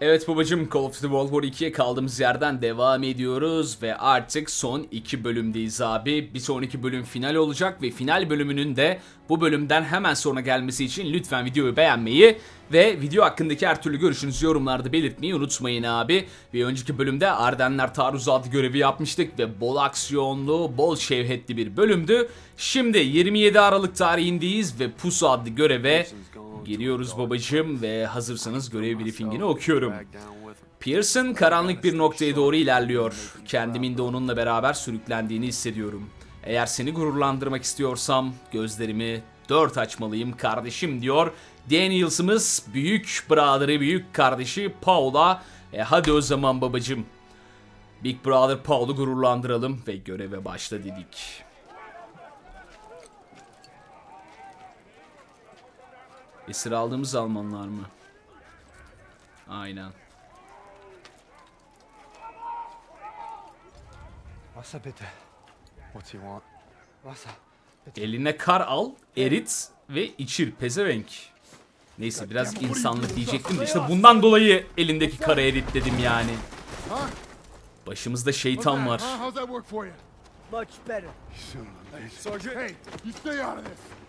Evet babacım Call of Duty World War 2'ye kaldığımız yerden devam ediyoruz ve artık son iki bölümdeyiz abi. Bir sonraki bölüm final olacak ve final bölümünün de bu bölümden hemen sonra gelmesi için lütfen videoyu beğenmeyi ve video hakkındaki her türlü görüşünüzü yorumlarda belirtmeyi unutmayın abi. Bir önceki bölümde Ardenler taarruzu adlı görevi yapmıştık ve bol aksiyonlu, bol şevhetli bir bölümdü. Şimdi 27 Aralık tarihindeyiz ve Pusu adlı göreve giriyoruz babacım ve hazırsanız görev briefingini okuyorum. Pearson karanlık bir noktaya doğru ilerliyor. Kendimin de onunla beraber sürüklendiğini hissediyorum. Eğer seni gururlandırmak istiyorsam gözlerimi dört açmalıyım kardeşim diyor. Daniels'ımız büyük brother'ı büyük kardeşi Paul'a. E hadi o zaman babacım. Big Brother Paul'u gururlandıralım ve göreve başla dedik. Esir aldığımız Almanlar mı? Aynen. Wasser bitte. What's he want? Wasser. Eline kar al, erit ve içir pezevenk. Neyse biraz insanlık diyecektim de işte bundan dolayı elindeki karı erit dedim yani. Başımızda şeytan var.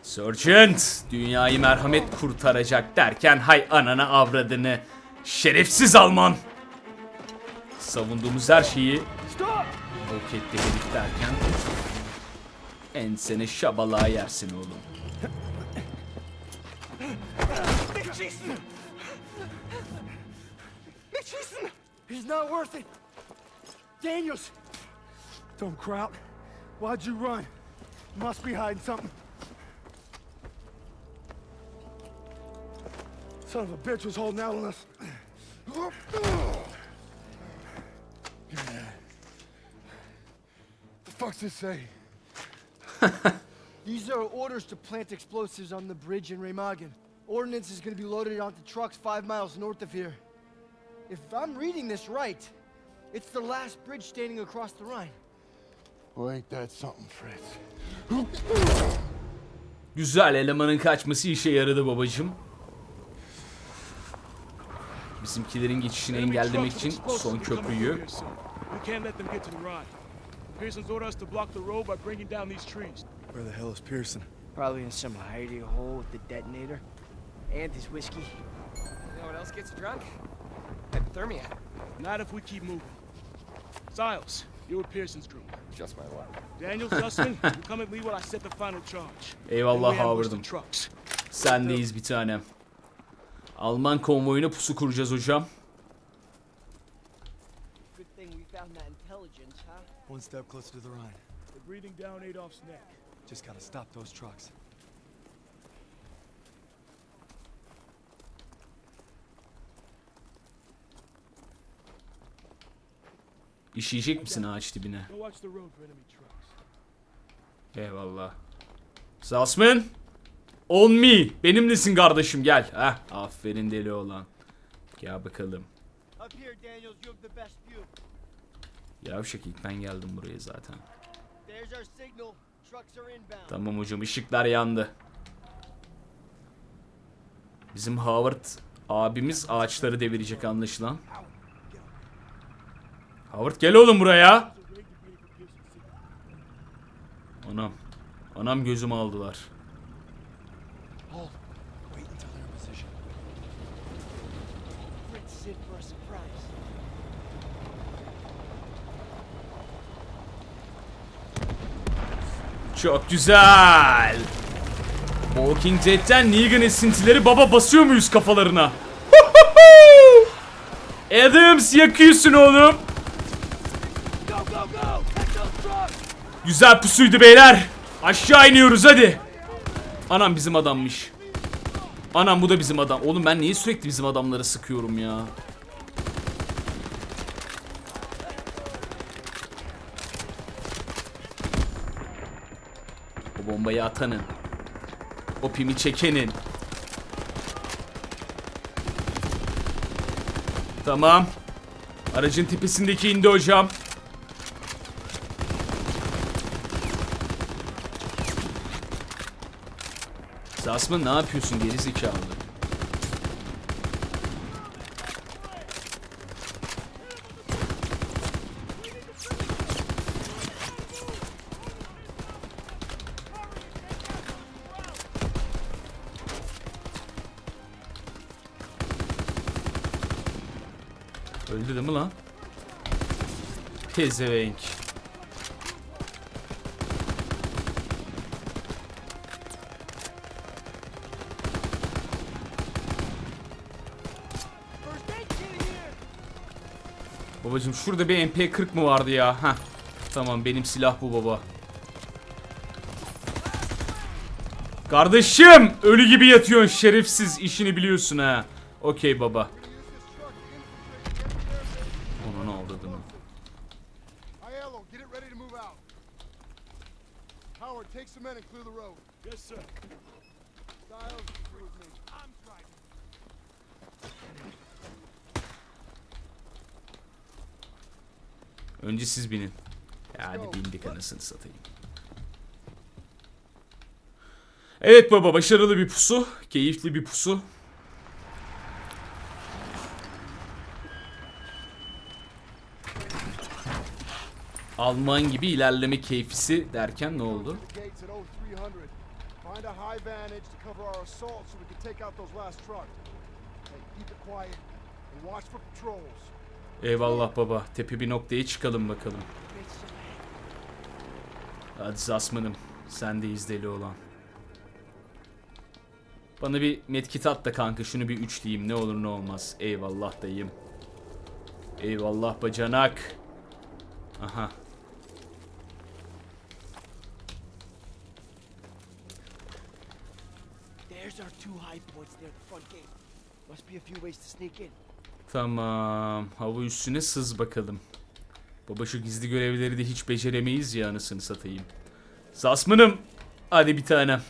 Sergeant. Dünyayı merhamet kurtaracak derken hay anana avradını. Şerefsiz Alman. Savunduğumuz her şeyi yok etti herif derken ensene şabalığa yersin oğlum. He's not worth it. Daniels, Don't Kraut. Why'd you run? Must be hiding something. Son of a bitch was holding out on us. The fuck's this say? these are orders to plant explosives on the bridge in Remagen. Ordnance is going to be loaded onto trucks five miles north of here. If I'm reading this right, it's the last bridge standing across the Rhine. Well, ain't that something, Fritz? Güzel elemanın kaçması işe yaradı babacım. Bizimkilerin geçişini engellemek için son köprüyü We can't let them get to the ride. Pearson's ordered us to block the road by bringing down these trees. Where the hell is Pearson? Probably in some hidey hole with the detonator. And his whiskey. You know what else gets drunk? Hypothermia. Not if we keep moving. Siles, you're with Pearson's group. Just my luck. Daniels, Dustin, you come at me while I set the final charge. Eyvallah Howard'ım. trucks. Sendeyiz bir tanem. Alman konvoyuna pusu kuracağız hocam. Good thing we found that intelligence, huh? One step closer to the Rhine. They're breathing down Adolf's neck. Just gotta stop those trucks. İşeyecek misin ağaç dibine? Eyvallah. Zasmin. On me. Benimlesin kardeşim gel. Heh, aferin deli olan. Gel bakalım. Yavşak ilk ben geldim buraya zaten. Tamam hocam ışıklar yandı. Bizim Howard abimiz ağaçları devirecek anlaşılan. Howard gel oğlum buraya. Anam. Anam gözümü aldılar. Çok güzel. Walking Dead'ten Negan esintileri baba basıyor muyuz kafalarına? Adams yakıyorsun oğlum. Güzel pusuydu beyler. Aşağı iniyoruz hadi. Anam bizim adammış. Anam bu da bizim adam. Oğlum ben niye sürekli bizim adamları sıkıyorum ya? O bombayı atanın. O pimi çekenin. Tamam. Aracın tepesindeki indi hocam. Basma ne yapıyorsun geri zekalı? Öldü değil mi lan? Pezevenk. Babacım şurada bir MP40 mı vardı ya? Heh. Tamam benim silah bu baba. Kardeşim ölü gibi yatıyorsun şerefsiz işini biliyorsun ha. Okey baba. Ona ne oldu değil mi? Aiello, get it ready to move out. Howard, take some men and clear the road. Yes, sir. Styles, with me. I'm Önce siz binin. Ya hadi bindik anasını satayım. Evet baba başarılı bir pusu. Keyifli bir pusu. Alman gibi ilerleme keyfisi derken ne oldu? The gates at 0300. Find a high vantage to cover our assault so we can take out those last trucks. Hey, keep it quiet and watch for patrols. Eyvallah baba. Tepe bir noktaya çıkalım bakalım. Hadi Zasman'ım. Sendeyiz deli olan. Bana bir medkit at da kanka şunu bir üçleyeyim ne olur ne olmaz. Eyvallah dayım. Eyvallah bacanak. Aha. There's our two high points near the front gate. Must be a few ways to sneak in. Tamam. Hava üstüne sız bakalım. Baba şu gizli görevleri de hiç beceremeyiz ya anasını satayım. Zasman'ım. Hadi bir tanem.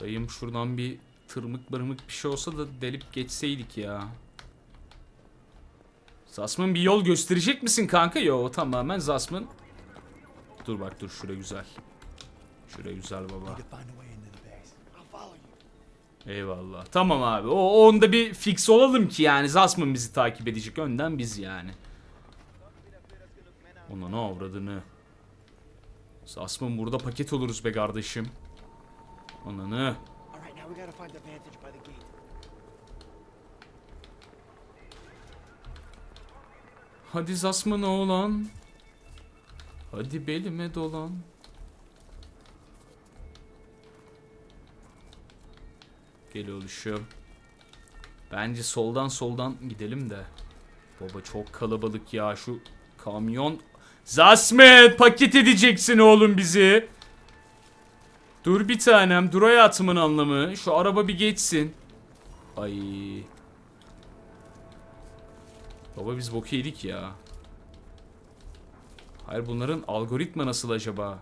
Dayım şuradan bir tırmık bırmık bir şey olsa da delip geçseydik ya. Zasman bir yol gösterecek misin kanka? Yo tamamen Zasman. Dur bak dur şura güzel. Şura güzel baba. Eyvallah. Tamam abi. O onda bir fix olalım ki yani Zasman bizi takip edecek. Önden biz yani. Ona ne avradını. Zasman burada paket oluruz be kardeşim. Ananı. Hadi Zasman oğlan. Hadi belime dolan. Gel oluşum. Bence soldan soldan gidelim de. Baba çok kalabalık ya şu kamyon. Zasmet paket edeceksin oğlum bizi. Dur bir tanem dur hayatımın anlamı. Şu araba bir geçsin. Ay. Baba biz boku yedik ya. Hayır bunların algoritma nasıl acaba?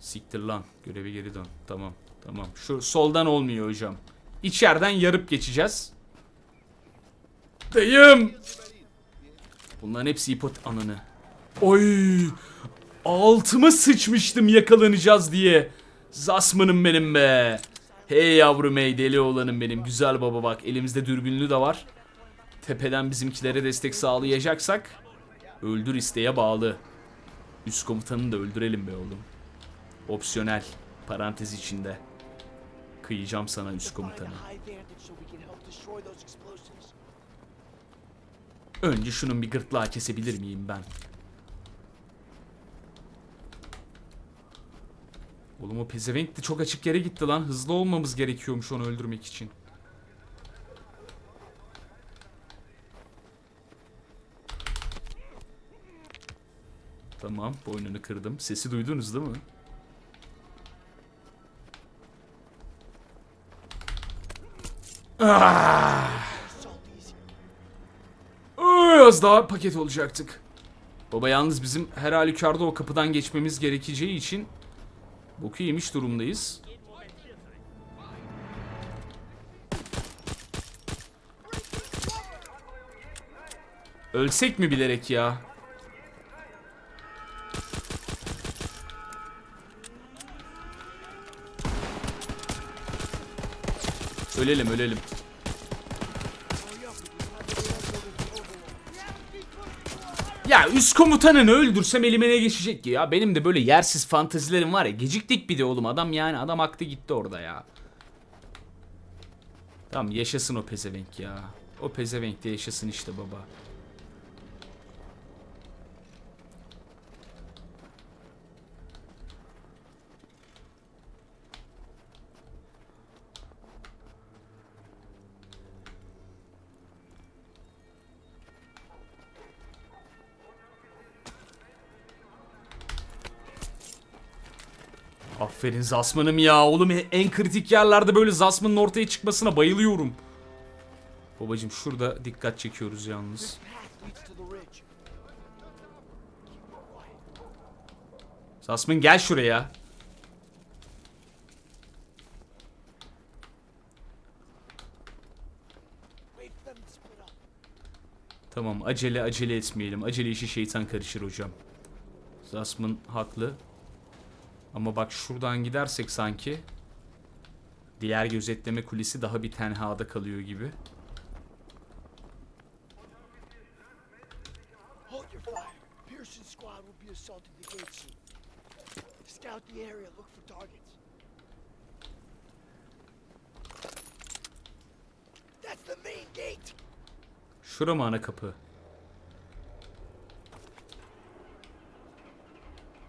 Siktir lan. Göreve geri dön. Tamam. Tamam. Şu soldan olmuyor hocam. İçeriden yarıp geçeceğiz. Dayım. Bunların hepsi hipot ananı. Oy! Altıma sıçmıştım yakalanacağız diye. Zasmanım benim be. Hey yavrum hey deli olanım benim. Güzel baba bak elimizde dürbünlü de var. Tepeden bizimkilere destek sağlayacaksak öldür isteğe bağlı. Üst komutanını da öldürelim be oğlum. Opsiyonel. Parantez içinde. Kıyacağım sana üst komutanı. high vantage so we can help destroy those explosives. Önce şunun bir gırtlağı kesebilir miyim ben? Oğlum o pezevenk de çok açık yere gitti lan. Hızlı olmamız gerekiyormuş onu öldürmek için. Tamam, boynunu kırdım. Sesi duydunuz değil mi? Easy. Ay, az daha paket olacaktık. Baba yalnız bizim her halükarda o kapıdan geçmemiz gerekeceği için boku yemiş durumdayız. Ölsek mi bilerek ya? Ölelim ölelim. Ya üst komutanını öldürsem elime ne geçecek ki ya? Benim de böyle yersiz fantezilerim var ya. Geciktik bir de oğlum adam yani adam aktı gitti orada ya. Tamam yaşasın o pezevenk ya. O pezevenk de yaşasın işte baba. Aferin Zasman'ım ya. Oğlum en kritik yerlerde böyle Zasman'ın ortaya çıkmasına bayılıyorum. Babacım şurada dikkat çekiyoruz yalnız. Zasman gel şuraya. Tamam acele acele etmeyelim. Acele işi şeytan karışır hocam. Zasman haklı. Ama bak şuradan gidersek sanki diğer gözetleme kulesi daha bir tenhada kalıyor gibi. Şura mı ana kapı?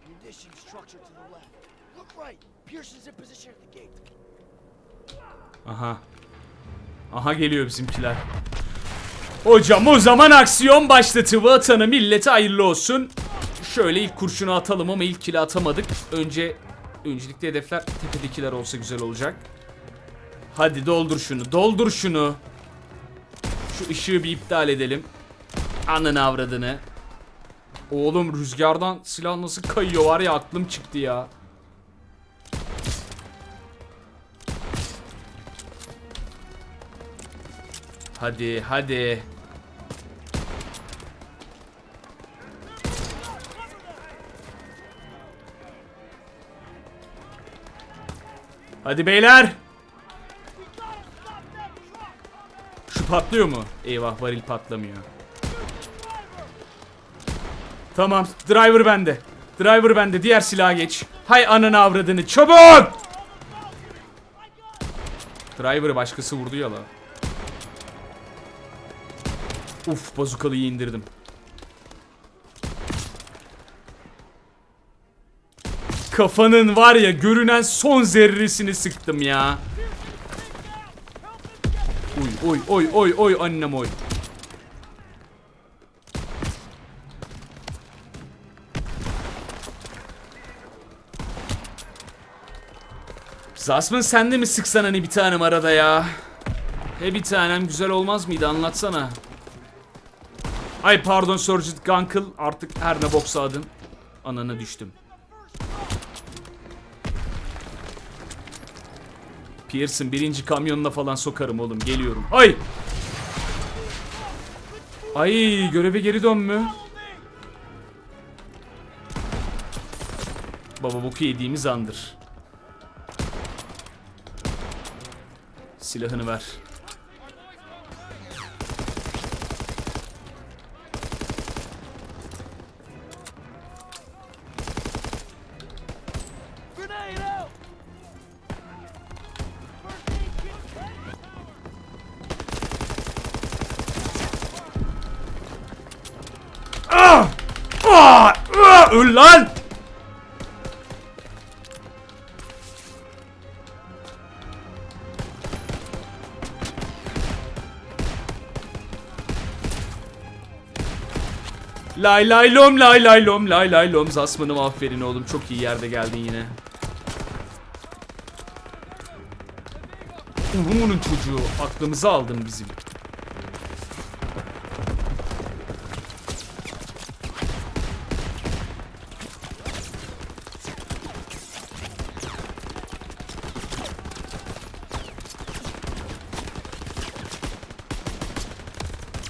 Munition structure to the left. Aha. Aha geliyor bizimkiler. Hocam o zaman aksiyon başlatı. Vatanı millete hayırlı olsun. Şöyle ilk kurşunu atalım ama ilk kili atamadık. Önce öncelikli hedefler tepedekiler olsa güzel olacak. Hadi doldur şunu. Doldur şunu. Şu ışığı bir iptal edelim. Anın avradını. Oğlum rüzgardan silah nasıl kayıyor var ya aklım çıktı ya. Hadi hadi. Hadi beyler. Şu patlıyor mu? Eyvah varil patlamıyor. Tamam driver bende. Driver bende diğer silaha geç. Hay ananı avradını çabuk. Driver'ı başkası vurdu ya la. Uf bazukalıyı indirdim. Kafanın var ya görünen son zerresini sıktım ya. Oy oy oy oy oy annem oy. Zasmin sen de mi sıksan hani bir tanem arada ya? He bir tanem güzel olmaz mıydı anlatsana. Ay pardon Sergeant Gunkel artık her ne boksa adın. Anana düştüm. Pearson birinci kamyonuna falan sokarım oğlum geliyorum. Ay! Ay göreve geri dön mü? Baba boku yediğimiz andır. Silahını ver. Lay lay lom lay lay lom lay lay lom Zasman'ım aferin oğlum çok iyi yerde geldin yine. Urumunun çocuğu aklımızı aldın bizim.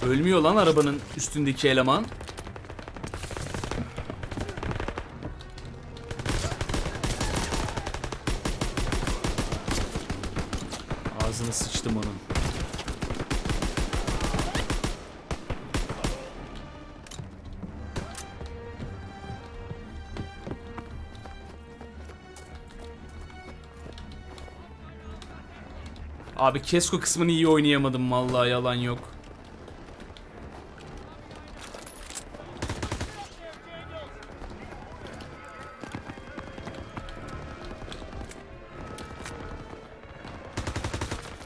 Ölmüyor lan arabanın üstündeki eleman. Abi Kesko kısmını iyi oynayamadım vallahi yalan yok.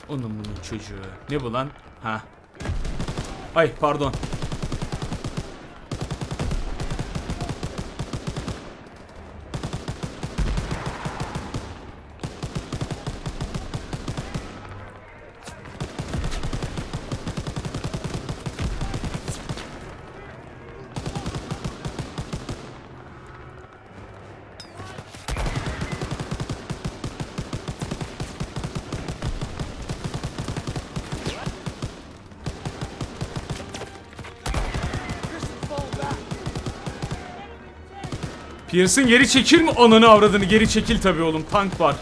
Onun bunun çocuğu. Ne bu lan? Ha. Ay pardon. Pearson geri çekil mi? Ananı avradını geri çekil tabii oğlum. Tank var.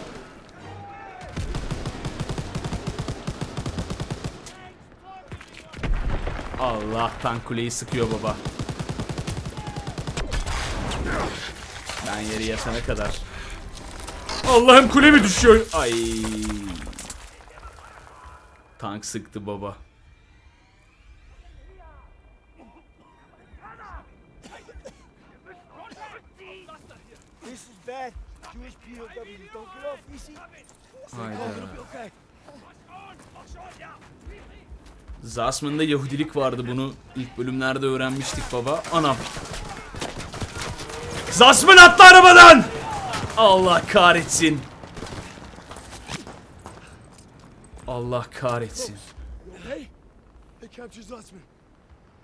Allah tank kuleyi sıkıyor baba. Ben yere yatana kadar. Allah'ım kule mi düşüyor? Ay. Tank sıktı baba. Hayda. Zasman'da Yahudilik vardı bunu ilk bölümlerde öğrenmiştik baba. Anam. Zasman atla arabadan! Allah kahretsin. Allah kahretsin.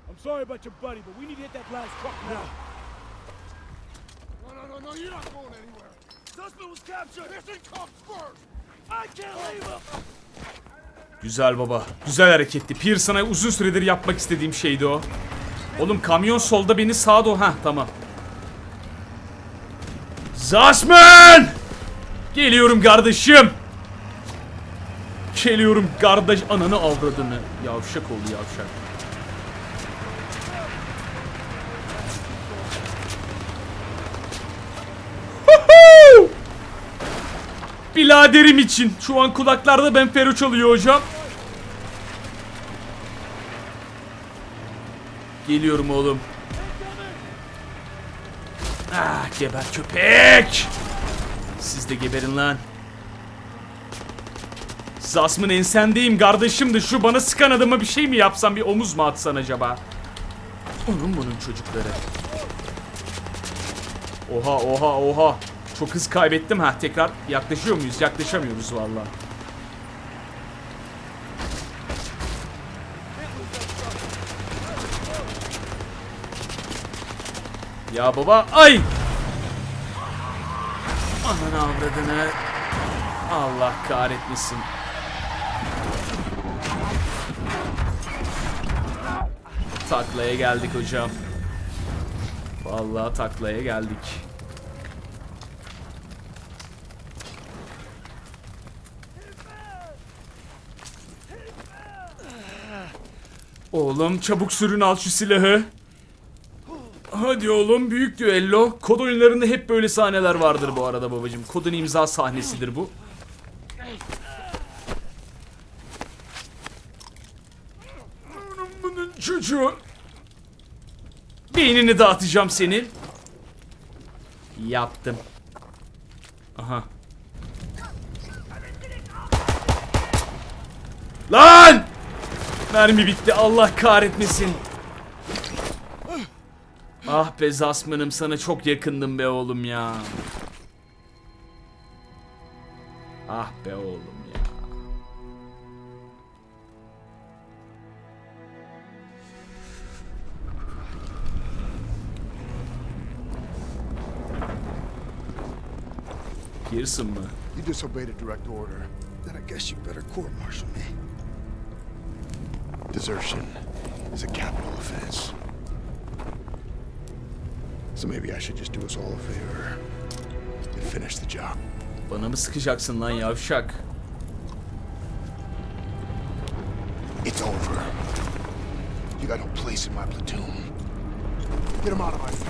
I'm sorry about your buddy, but we need to hit that last truck now. No, no, no, no, you're not going anywhere. Güzel baba. Güzel hareketti. Pearson'a uzun süredir yapmak istediğim şeydi o. Oğlum kamyon solda beni sağa doğru... Heh tamam. Zasman! Geliyorum kardeşim. Geliyorum kardeş. Ananı avradını. Yavşak oldu yavşak. Biladerim için. Şu an kulaklarda ben Fero çalıyor hocam. Geliyorum oğlum. Ah geber köpek. Siz de geberin lan. Zasmın ensendeyim kardeşim de şu bana sıkan adama bir şey mi yapsam bir omuz mu atsan acaba? Onun bunun çocukları. Oha oha oha. Çok hız kaybettim ha tekrar yaklaşıyor muyuz? Yaklaşamıyoruz vallahi. Ya baba ay! Ananı avradını. Allah kahretmesin. Taklaya geldik hocam. Vallahi taklaya geldik. Oğlum çabuk sürün al şu silahı. Hadi oğlum büyük düello. Kod oyunlarında hep böyle sahneler vardır bu arada babacım. Kodun imza sahnesidir bu. Bunun çocuğu. Beynini dağıtacağım senin. Yaptım. Aha. Lan! Mermi bitti Allah kahretmesin. Ah be Zasman'ım sana çok yakındım be oğlum ya. Ah be oğlum ya. Pearson mı? You disobeyed a direct order. Then I guess you better court-martial me. Desertion is a capital offense. So maybe I should just do us all a favor and finish the job. Bana mı sıkacaksın lan yavşak? It's over. You got no place in my platoon. Get him out of my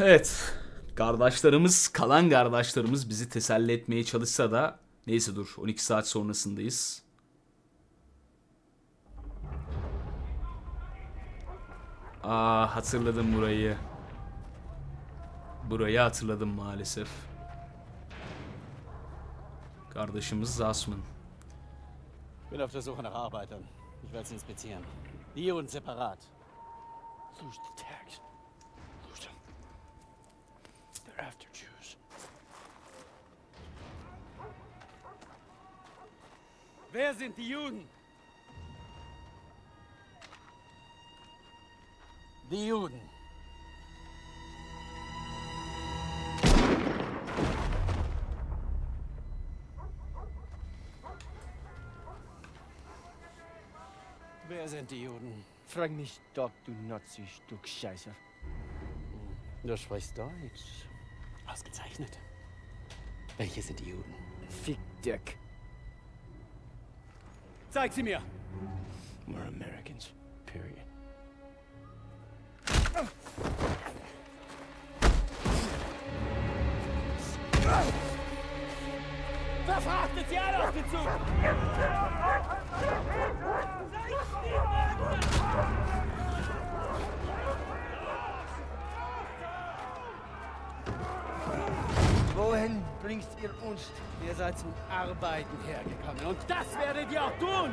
Evet. Kardeşlerimiz, kalan kardeşlerimiz bizi teselli etmeye çalışsa da neyse dur 12 saat sonrasındayız. Aa hatırladım burayı. Burayı hatırladım maalesef. Kardeşimiz Zasman. bin auf der Suche nach Arbeitern. Ich werde sie inspizieren. Die und separat. Lose after Jews. Wer sind die Juden? Die Juden. Wer sind die Juden? Frag mich doch, du Nazi-Stück Scheiße. Du sprichst Deutsch. Ausgezeichnet. Welche sind die Juden? Fick Dick. Zeig sie mir! We're Americans. Period. Verfrachtet sie alle auf den Zug! Bringst ihr uns? Ihr seid zum Arbeiten hergekommen und das werdet ihr auch tun!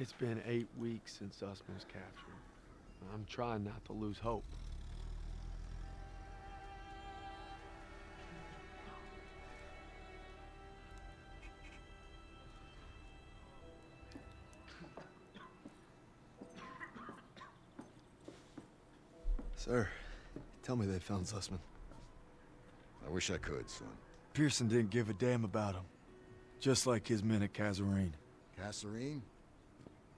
It's been eight weeks since Usman was captured. I'm trying not to lose hope. Sir, tell me they found Sussman. I wish I could, son. Pearson didn't give a damn about him. Just like his men at Kazarine. Kasserine?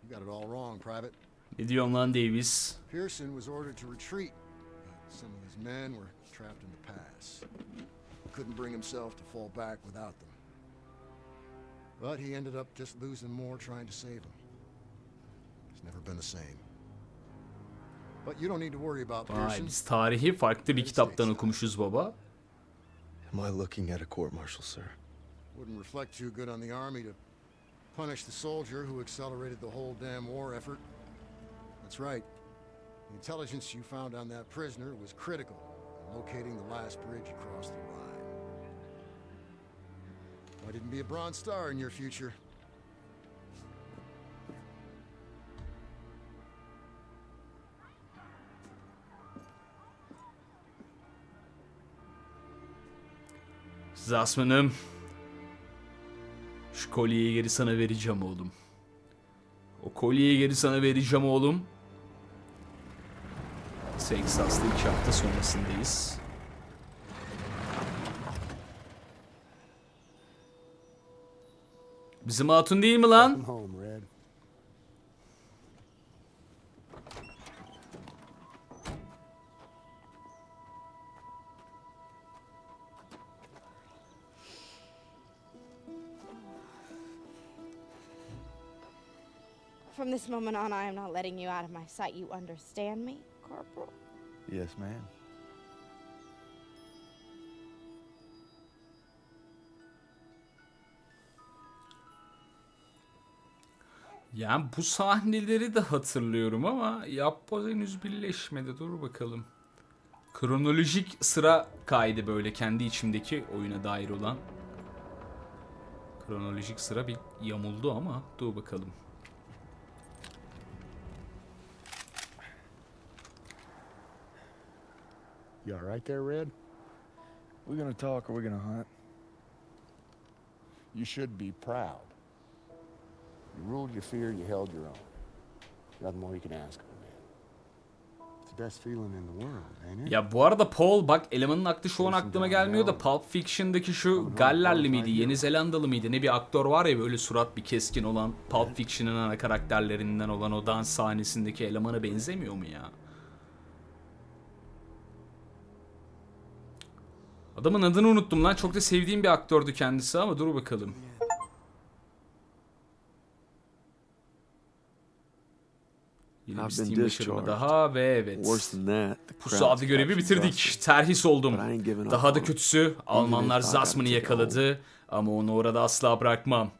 You got it all wrong, Private. Ne diyorsun lan Davis? Pearson was ordered to retreat, but some of his men were trapped in the pass. Couldn't bring himself to fall back without them. But he ended up just losing more trying to save them. It's never been the same. But you don't need to worry about Vay Pearson. biz tarihi farklı bir kitaptan okumuşuz baba. Am I looking at a court martial, sir? Wouldn't reflect too good on the army to punish the soldier who accelerated the whole damn war effort. That's right. The intelligence you found on that prisoner was critical in locating the last bridge across the Rhine. Why didn't be a Bronze Star in your future? Zasman'ım. Şu kolyeyi geri sana vereceğim oğlum. O kolyeyi geri sana vereceğim oğlum. Texas'ta iki hafta sonrasındayız. Bizim hatun değil mi lan? From this moment on, I am not letting you out of my sight. You understand me, Corporal? Yes, ma'am. Yani bu sahneleri de hatırlıyorum ama yapboz henüz birleşmedi. Dur bakalım. Kronolojik sıra kaydı böyle kendi içimdeki oyuna dair olan. Kronolojik sıra bir yamuldu ama dur bakalım. You all right there, Red? We gonna talk or we gonna hunt? You should be proud. You ruled your fear, you held your own. Nothing more you can ask of a man. It's the best feeling in the world, ain't it? Ya bu arada Paul bak elemanın aklı şu an aklıma gelmiyor da Pulp Fiction'daki şu Gallerli miydi, Yeni Zelandalı mıydı ne bir aktör var ya böyle surat bir keskin olan Pulp Fiction'ın ana karakterlerinden olan o dans sahnesindeki elemana benzemiyor mu ya? Adamın adını unuttum lan. Çok da sevdiğim bir aktördü kendisi ama dur bakalım. Yine bir Steam başarımı daha ve evet. Crowd's saati görevi bitirdik. Terhis oldum. Daha da kötüsü Almanlar Zasman'ı yakaladı ama onu orada asla bırakmam.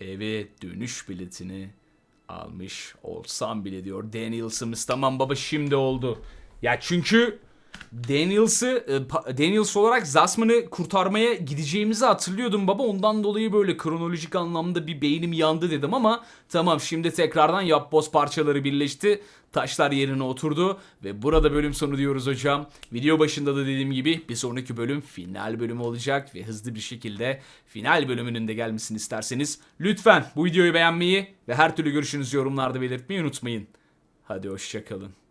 Eve dönüş biletini almış olsam bile diyor Daniels'ımız. Tamam baba şimdi oldu. Ya çünkü Daniels'ı e, Daniels olarak Zasman'ı kurtarmaya gideceğimizi hatırlıyordum baba. Ondan dolayı böyle kronolojik anlamda bir beynim yandı dedim ama tamam şimdi tekrardan yapboz parçaları birleşti. Taşlar yerine oturdu ve burada bölüm sonu diyoruz hocam. Video başında da dediğim gibi bir sonraki bölüm final bölümü olacak ve hızlı bir şekilde final bölümünün de gelmesini isterseniz lütfen bu videoyu beğenmeyi ve her türlü görüşünüzü yorumlarda belirtmeyi unutmayın. Hadi hoşçakalın.